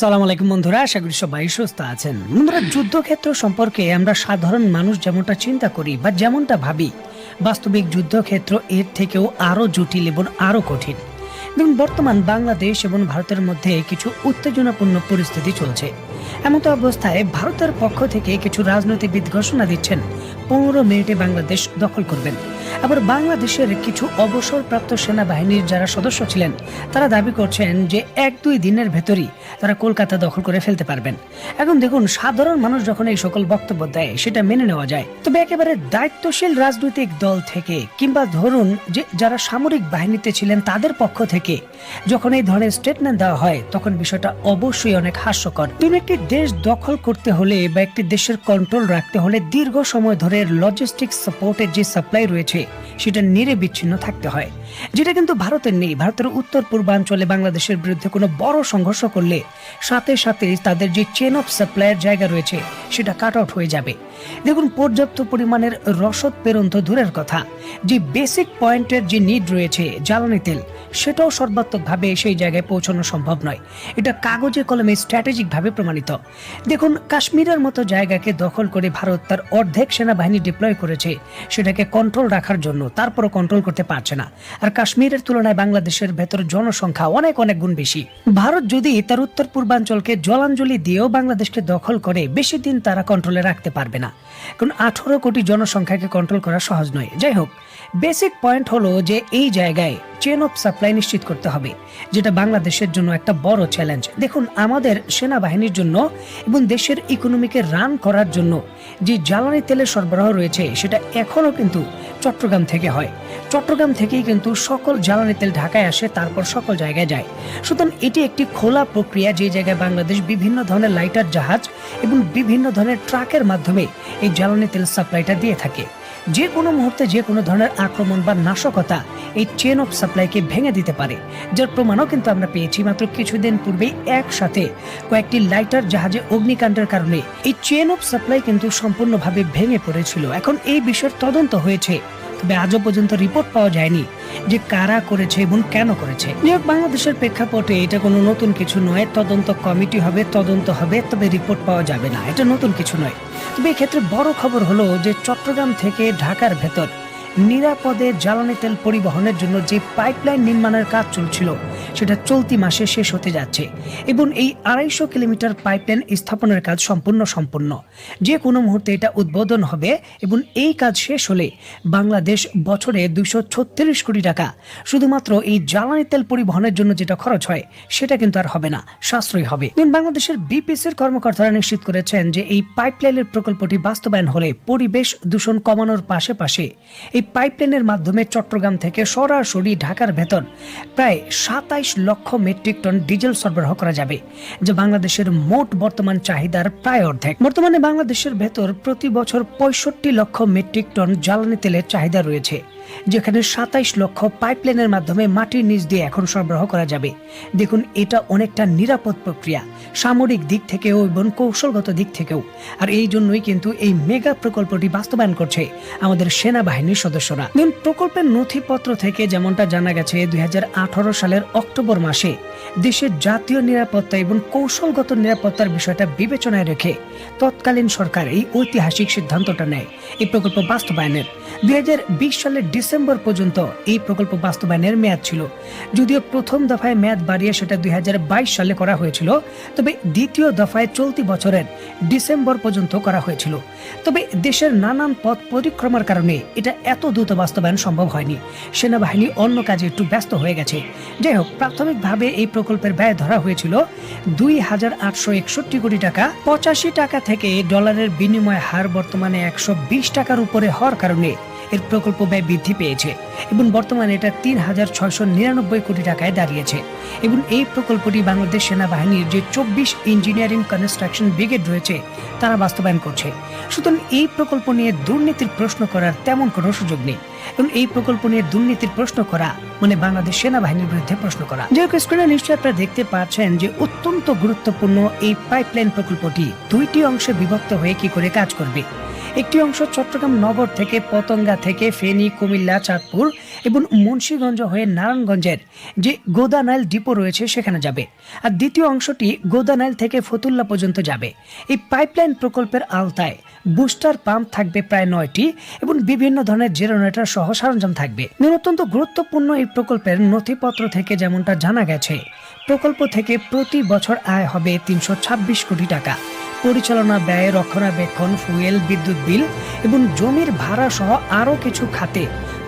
সালাম আলাইকুম বন্ধুরা, আশা করি সবাই সুস্থ আছেন। বন্ধুরা, যুদ্ধক্ষেত্র সম্পর্কে আমরা সাধারণ মানুষ যেমনটা চিন্তা করি বা যেমনটা ভাবি, বাস্তবিক যুদ্ধক্ষেত্র এর থেকেও আরও জটিল এবং আরও কঠিন। দেখুন, বর্তমান বাংলাদেশ এবং ভারতের মধ্যে কিছু উত্তেজনাপূর্ণ পরিস্থিতি চলছে। এমতো অবস্থায় ভারতের পক্ষ থেকে কিছু রাজনৈতিকবিদ ঘোষণা দিচ্ছেন, পনেরো মিনিটে বাংলাদেশ দখল করবেন। আবার বাংলাদেশের কিছু অবসরপ্রাপ্ত সেনাবাহিনীর যারা সদস্য ছিলেন, তারা দাবি করছেন যে এক দুই দিনের ভেতরই তারা কলকাতা দখল করে ফেলতে পারবেন। এখন দেখুন, সাধারণ মানুষ যখন এই সকল বক্তব্য দেয়, সেটা মেনে নেওয়া যায়। তবে একেবারে দায়িত্বশীল রাজনৈতিক দল থেকে কিংবা ধরুন যে যারা সামরিক বাহিনীতে ছিলেন, তাদের পক্ষ থেকে যখন এই ধরনের স্টেটমেন্ট দেওয়া হয়, তখন বিষয়টা অবশ্যই অনেক হাস্যকর। তুমি একটি দেশ দখল করতে হলে বা একটি দেশের কন্ট্রোল রাখতে হলে দীর্ঘ সময় ধরে লজিস্টিক সাপোর্টের যে সাপ্লাই রয়েছে সেটা নিরে বিচ্ছিন্ন থাকতে হয়, যেটা কিন্তু ভারতের নেই। ভারতের উত্তর, পূর্বাঞ্চলে বাংলাদেশের বিরুদ্ধে কোনো বড় সংঘর্ষ করলে সাথে সাথে তাদের যে চেন অফ সাপ্লাইয়ের জায়গা রয়েছে, সেটা কাট আউট হয়ে যাবে। দেখুন, পর্যাপ্ত পরিমাণের রসদ প্রেরণ তো দূরের কথা। যে বেসিক পয়েন্টের যে নিড রয়েছে, জ্বালানি তেল, সেটাও সর্বাত্মকভাবে সেই জায়গায় পৌঁছানো সম্ভব নয়। এটা কাগজে কলমে স্ট্র্যাটেজিক ভাবে প্রমাণিত। দেখুন, কাশ্মীরের মতো জায়গাকে দখল করে ভারত তার অর্ধেক সেনাবাহিনী ডিপ্লয় করেছে, সেটাকে কন্ট্রোল রাখার জন্য, তারপরও কন্ট্রোল করতে পারছে না। আর কাশ্মীরের তুলনায় বাংলাদেশের ভেতর জনসংখ্যা অনেক অনেক গুণ বেশি। ভারত যদি তার উত্তর পূর্বাঞ্চলকে জলাঞ্জলি দিয়েও বাংলাদেশকে দখল করে, বেশি দিন তারা কন্ট্রোলে রাখতে পারবে না। কারণ আঠারো কোটি জনসংখ্যাকে কন্ট্রোল করা সহজ নয়। যাই হোক বেসিক পয়েন্ট হলো যে এই জায়গায় চেন অফ সাপ্লাই নিশ্চিত করতে হবে, যেটা বাংলাদেশের জন্য একটা বড় চ্যালেঞ্জ দেখুন, আমাদের সেনাবাহিনীর জন্য এবং দেশের ইকোনমিকে রান করার জন্য যে জ্বালানি তেলের সরবরাহ রয়েছে, সেটা এখনও কিন্তু চট্টগ্রাম থেকে হয়। চট্টগ্রাম থেকেই কিন্তু সকল জ্বালানি তেল ঢাকায় আসে, তারপর সকল জায়গায় যায়। সুতরাং এটি একটি খোলা প্রক্রিয়া, যে জায়গায় বাংলাদেশ বিভিন্ন ধরনের লাইটার, জাহাজ এবং বিভিন্ন ধরনের ট্রাকের মাধ্যমে এই জ্বালানি তেল সাপ্লাইটা দিয়ে থাকে। যে কোনো মুহূর্তে যে কোনো ধরনের আক্রমণ বা নাশকতা এই চেন অফ সাপ্লাইকে ভেঙে দিতে পারে। যার প্রমাণও কিন্তু আমরা পেয়েছি মাত্র কিছুদিন পূর্বেই একসাথে কয়েকটি লাইটার জাহাজে অগ্নিকাণ্ডের কারণে এই চেন অফ সাপ্লাই কিন্তু সম্পূর্ণভাবে ভেঙে পড়েছিল। এখন এই বিষয়ের তদন্ত হয়েছে। তবে আজও পর্যন্ত রিপোর্ট পাওয়া যায়নি যে কারা করেছে এবং কেন করেছে। নিয়োগ বাংলাদেশের প্রেক্ষাপটে এটা কোনো নতুন কিছু নয়, তদন্ত কমিটি হবে, তদন্ত হবে, তবে রিপোর্ট পাওয়া যাবে না, এটা নতুন কিছু নয়। তবে এক্ষেত্রে বড় খবর হলো যে চট্টগ্রাম থেকে ঢাকার ভেতর নিরাপদে জ্বালানি তেল পরিবহনের জন্য যে পাইপলাইন নির্মাণের কাজ চলছিল, সেটা চলতি মাসে শেষ হতে যাচ্ছে এবং এই আড়াইশো কিলোমিটার পাইপলাইন স্থাপনের কাজ সম্পূর্ণ সম্পূর্ণ যে কোনো মুহূর্তে এটা উদ্বোধন হবে এবং এই কাজ শেষ হলে বাংলাদেশ বছরে দুশো ছত্রিশ কোটি টাকা। শুধুমাত্র এই জ্বালানি তেল পরিবহনের জন্য যেটা খরচ হয়, সেটা কিন্তু আর হবে না, সাশ্রয়ী হবে। বাংলাদেশের বিপিসির কর্মকর্তারা নিশ্চিত করেছেন যে এই পাইপলাইনের প্রকল্পটি বাস্তবায়ন হলে পরিবেশ দূষণ কমানোর পাশাপাশি এই পাইপলাইনের মাধ্যমে চট্টগ্রাম থেকে সরাসরি ঢাকার ভেতর প্রায় সাতাইশ লক্ষ মেট্রিক টন ডিজেল সরবরাহ করা যাবে, যা বাংলাদেশের মোট বর্তমান চাহিদার প্রায় অর্ধেক। বর্তমানে বাংলাদেশের ভেতর প্রতি বছর পঁয়ষট্টি লক্ষ মেট্রিক টন জ্বালানি তেলের চাহিদা রয়েছে, যেখানে সাতাইশ লক্ষ পাইপলাইনের মাধ্যমে মাটির নিচ দিয়ে এখন সরবরাহ করা যাবে। দেখুন, এটা অনেকটা নিরাপদ প্রক্রিয়া, সামরিক দিক থেকেও এবং কৌশলগত দিক থেকেও। আর এই জন্যই কিন্তু এই মেগা প্রকল্পটি বাস্তবায়ন করছে আমাদের সেনাবাহিনীর সদস্যরা। দেখুন প্রকল্পের নথিপত্র থেকে যেমনটা জানা গেছে, দুই সালের অক্টোবর মাসে দেশের জাতীয় নিরাপত্তা এবং কৌশলগত নিরাপত্তার বিষয়টা বিবেচনায় রেখে তৎকালীন সরকার এই ঐতিহাসিক সিদ্ধান্তটা নেয় এই প্রকল্প বাস্তবায়নের। দুই সালের ডিসেম্বর পর্যন্ত এই প্রকল্প বাস্তবায়নের মেয়াদ ছিল। যদিও প্রথম দফায় মেয়াদ বাড়িয়ে সেটা দুই হাজার বাইশ সালে করা হয়েছিল, তবে দ্বিতীয় দফায় চলতি বছরের ডিসেম্বর পর্যন্ত করা হয়েছিল। তবে দেশের নানান পথ পরিক্রমার কারণে এটা এত দ্রুত বাস্তবায়ন সম্ভব হয়নি। সেনাবাহিনী অন্য কাজে একটু ব্যস্ত হয়ে গেছে। যাই হোক প্রাথমিকভাবে এই প্রকল্পের ব্যয় ধরা হয়েছিল দুই হাজার আটশো একষট্টি কোটি টাকা। পঁচাশি টাকা থেকে ডলারের বিনিময় হার বর্তমানে একশো বিশ টাকার উপরে হওয়ার কারণে এর প্রকল্প ব্যয় বৃদ্ধি পেয়েছে এবং বর্তমানে এটা তিন হাজার ছয়শো নিরানব্বই কোটি টাকায় দাঁড়িয়েছে। এবং এই প্রকল্পটি বাংলাদেশ সেনাবাহিনীর যে চব্বিশ ইঞ্জিনিয়ারিং কনস্ট্রাকশন ব্রিগেড রয়েছে, তারা বাস্তবায়ন করছে। সুতরাং এই প্রকল্প নিয়ে দুর্নীতির প্রশ্ন করার তেমন কোনো সুযোগ নেই। এবং এই প্রকল্প নিয়ে দুর্নীতির প্রশ্ন করা মানে বাংলাদেশ সেনাবাহিনীর বিরুদ্ধে প্রশ্ন করা। যে স্ক্রিনে নিশ্চয়ই আপনারা দেখতে পাচ্ছেন যে অত্যন্ত গুরুত্বপূর্ণ এই পাইপলাইন প্রকল্পটি দুইটি অংশে বিভক্ত হয়ে কি করে কাজ করবে। একটি অংশ চট্টগ্রাম নগর থেকে পতঙ্গা থেকে ফেনী, কুমিল্লা, চাঁদপুর এবং মুন্সীগঞ্জ হয়ে নারায়ণগঞ্জের যে গোদানাইল ডিপো রয়েছে, সেখানে যাবে। আর দ্বিতীয় অংশটি গোদানাইল থেকে ফতুল্লা পর্যন্ত যাবে। এই পাইপলাইন প্রকল্পের আওতায় বুস্টার পাম্প থাকবে প্রায় নয়টি এবং বিভিন্ন ধরনের জেনারেটর সহ সরঞ্জাম থাকবে। অত্যন্ত গুরুত্বপূর্ণ এই প্রকল্পের নথিপত্র থেকে যেমনটা জানা গেছে, প্রকল্প থেকে প্রতি বছর আয় হবে তিনশো ছাব্বিশ কোটি টাকা। পরিচালনা, ব্যয়, রক্ষণাবেক্ষণ, ফুয়েল, বিদ্যুৎ বিল এবং জমির ভাড়া সহ আরও কিছু খাতে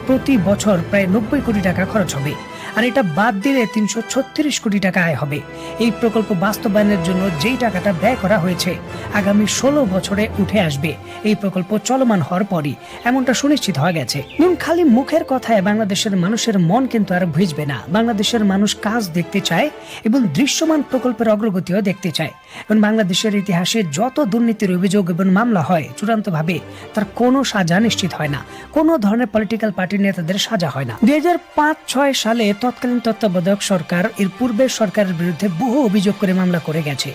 প্রতি বছর প্রায় নব্বই কোটি টাকা খরচ হবে। আর এটা বাদ দিলে তিনশো ছত্রিশ কোটি টাকা আয় হবে। এই প্রকল্প বাস্তবায়নের জন্য যেই টাকাটা ব্যয় করা হয়েছে, আগামী ষোলো বছরে উঠে আসবে। এই প্রকল্প চলমান হওয়ার পরই। এমনটা সুনিশ্চিত হয়ে গেছে। নুন খালি মুখের কথায় বাংলাদেশের মানুষের মন কিন্তু আর ভিজবে না। বাংলাদেশের মানুষ কাজ দেখতে চায় এবং দৃশ্যমান প্রকল্পের অগ্রগতিও দেখতে চায়। এবং বাংলাদেশের ইতিহাসে যত দুর্নীতির অভিযোগ এবং মামলা হয়, চূড়ান্তভাবে তার কোনো সাজা নিশ্চিত হয় না। কোনো ধরনের পলিটিক্যাল পার্টির নেতাদের সাজা হয় না। দুই হাজার পাঁচ, ছয় সালে তৎকালীন তত্ত্বাবধায়ক সরকার এর পূর্বের সরকারের বিরুদ্ধে বহু অভিযোগ করে মামলা করে গেছে।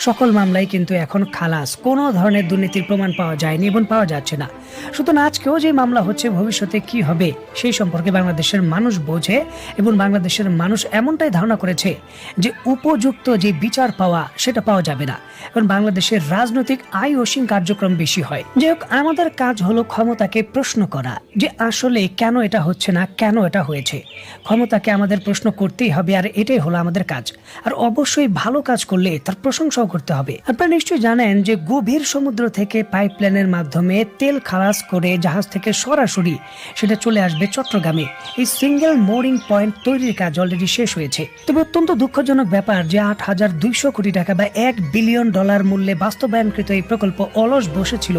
সকল মামলায় কিন্তু এখন খালাস। কোনো ধরনের দুর্নীতির প্রমাণ পাওয়া যায়নি এবং পাওয়া যাচ্ছে না। সুতরাং আজকেও যে মামলা হচ্ছে, ভবিষ্যতে কি হবে, সেই সম্পর্কে বাংলাদেশের মানুষ বোঝে এবং বাংলাদেশের মানুষ এমনটাই ধারণা করেছে যে উপযুক্ত যে বিচার পাওয়া, সেটা পাওয়া যাবে না। এবং বাংলাদেশের রাজনৈতিক আয় অসীম কার্যক্রম বেশি হয়। যাই হোক, আমাদের কাজ হলো ক্ষমতাকে প্রশ্ন করা যে আসলে কেন এটা হচ্ছে না, কেন এটা হয়েছে। ক্ষমতাকে আমাদের প্রশ্ন করতেই হবে, আর এটাই হলো আমাদের কাজ। আর অবশ্যই ভালো কাজ করলে তার প্রশংসাও করতে হবে। আপনারা নিশ্চয়ই জানেন যে গভীর সমুদ্র থেকে পাইপলাইনের মাধ্যমে তেল খালাস করে জাহাজ থেকে সরাসরি সেটা চলে আসবে চট্টগ্রামে। এই সিঙ্গেল মোরিং পয়েন্ট তৈরির কাজ অলরেডি শেষ হয়েছে। তবে অত্যন্ত দুঃখজনক ব্যাপার যে আট হাজার দুইশো কোটি টাকা বা এক বিলিয়ন ডলার মূল্যে বাস্তবায়নকৃত এই প্রকল্প অলস বসেছিল,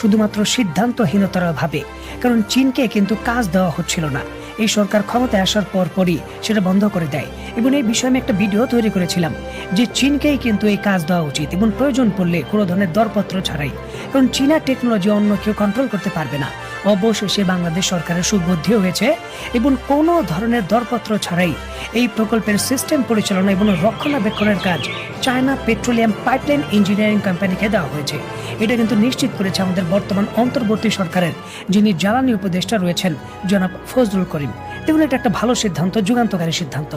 শুধুমাত্র সিদ্ধান্তহীনতার ভাবে কারণ চীনকে কিন্তু কাজ দেওয়া হচ্ছিল না। এই সরকার ক্ষমতায় আসার পরপরই সেটা বন্ধ করে দেয়। এবং এই বিষয়ে আমি একটা ভিডিও তৈরি করেছিলাম যে চীনকেই কিন্তু এই কাজ দেওয়া উচিত এবং প্রয়োজন পড়লে কোনো ধরনের দরপত্র ছাড়াই। কারণ চীনা টেকনোলজি অন্য কেউ কন্ট্রোল করতে পারবে না। অবশেষে বাংলাদেশ সরকারের সুবুদ্ধি হয়েছে এবং কোনো ধরনের দরপত্র ছাড়াই এই প্রকল্পের সিস্টেম পরিচালনা এবং রক্ষণাবেক্ষণের কাজ চায়না পেট্রোলিয়াম পাইপলাইন ইঞ্জিনিয়ারিং কোম্পানিকে দেওয়া হয়েছে। এটা কিন্তু নিশ্চিত করেছে আমাদের বর্তমান অন্তর্বর্তী সরকারের যিনি জ্বালানি উপদেষ্টা রয়েছেন জনাব ফজলুল করিম। দেখুন এটা একটা ভালো সিদ্ধান্ত, যুগান্তকারী সিদ্ধান্ত।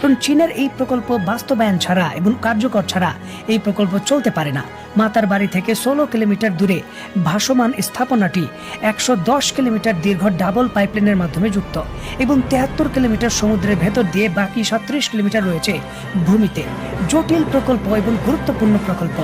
কারণ চীনের এই প্রকল্প বাস্তবায়ন ছাড়া এবং কার্যকর ছাড়া এই প্রকল্প চলতে পারে না। মাতার বাড়ি থেকে ষোলো কিলোমিটার দূরে ভাসমান স্থাপনাটি একশো দশ কিলোমিটার দীর্ঘ ডাবল পাইপলাইনের মাধ্যমে যুক্ত এবং তেহাত্তর কিলোমিটার সমুদ্রের ভেতর দিয়ে বাকি সাত্রিশ কিলোমিটার রয়েছে ভূমিতে। জটিল প্রকল্প এবং গুরুত্বপূর্ণ প্রকল্প।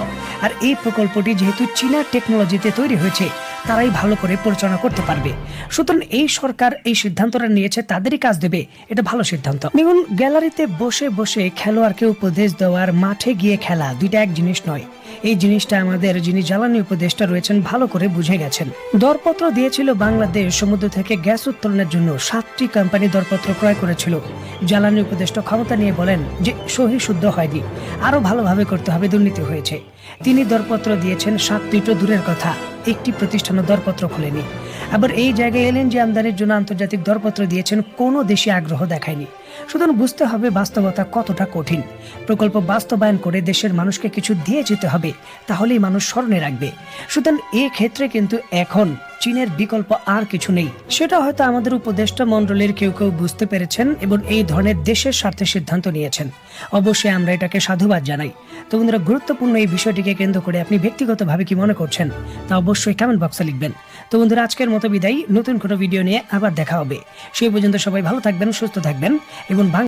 আর এই প্রকল্পটি যেহেতু চীনা টেকনোলজিতে তৈরি হয়েছে তারাই ভালো করে পরিচালনা করতে পারবে। সুতরাং এই সরকার এই সিদ্ধান্তটা নিয়েছে, তাদেরই কাজ দেবে, এটা ভালো সিদ্ধান্ত। দেখুন, গ্যালারিতে বসে বসে খেলোয়াড়কে উপদেশ দেওয়ার মাঠে গিয়ে খেলা, দুইটা এক জিনিস নয়। এই জিনিসটা আমাদের যিনি জ্বালানি উপদেষ্টা রয়েছেন, ভালো করে বুঝে গেছেন। দরপত্র দিয়েছিল বাংলাদেশ সমুদ্র থেকে গ্যাস উত্তোলনের জন্য। সাতটি কোম্পানি দরপত্র ক্রয় করেছিল। জ্বালানি উপদেষ্টা ক্ষমতা নিয়ে বলেন যে, সহি শুদ্ধ হয়নি। আরও ভালোভাবে করতে হবে, দুর্নীতি হয়েছে। তিনি দরপত্র দিয়েছেন সাতটি তো দূরের কথা। একটি প্রতিষ্ঠানও দরপত্র খোলেনি। আবার এই জায়গায় এলেন এলএনজি আমদানির জন্য আন্তর্জাতিক দরপত্র দিয়েছেন, কোনো দেশে আগ্রহ দেখায়নি। সুতরাং বুঝতে হবে বাস্তবতা কতটা কঠিন। প্রকল্প বাস্তবায়ন করে দেশের মানুষকে কিছু দিয়ে যেতে হবে, তাহলেই মানুষ স্মরণে রাখবে। সুতরাং এই ক্ষেত্রে কিন্তু এখন চীনের বিকল্প আর কিছু নেই। সেটা হয়তো আমাদের উপদেষ্টা মন্ডলীর কেউ কেউ বুঝতে পেরেছেন এবং এই ধরনের দেশের স্বার্থে সিদ্ধান্ত নিয়েছেন। অবশ্যই আমরা এটাকে সাধুবাদ জানাই। তো বন্ধুরা, গুরুত্বপূর্ণ এই বিষয়টিকে কেন্দ্র করে আপনি ব্যক্তিগতভাবে কি মনে করছেন, তা অবশ্যই কমেন্ট বক্সে লিখবেন। তো বন্ধুরা, আজকের মতো বিদায়। নতুন কোনো ভিডিও নিয়ে আবার দেখা হবে। সেই পর্যন্ত সবাই ভালো থাকবেন, সুস্থ থাকবেন। এবং বাং-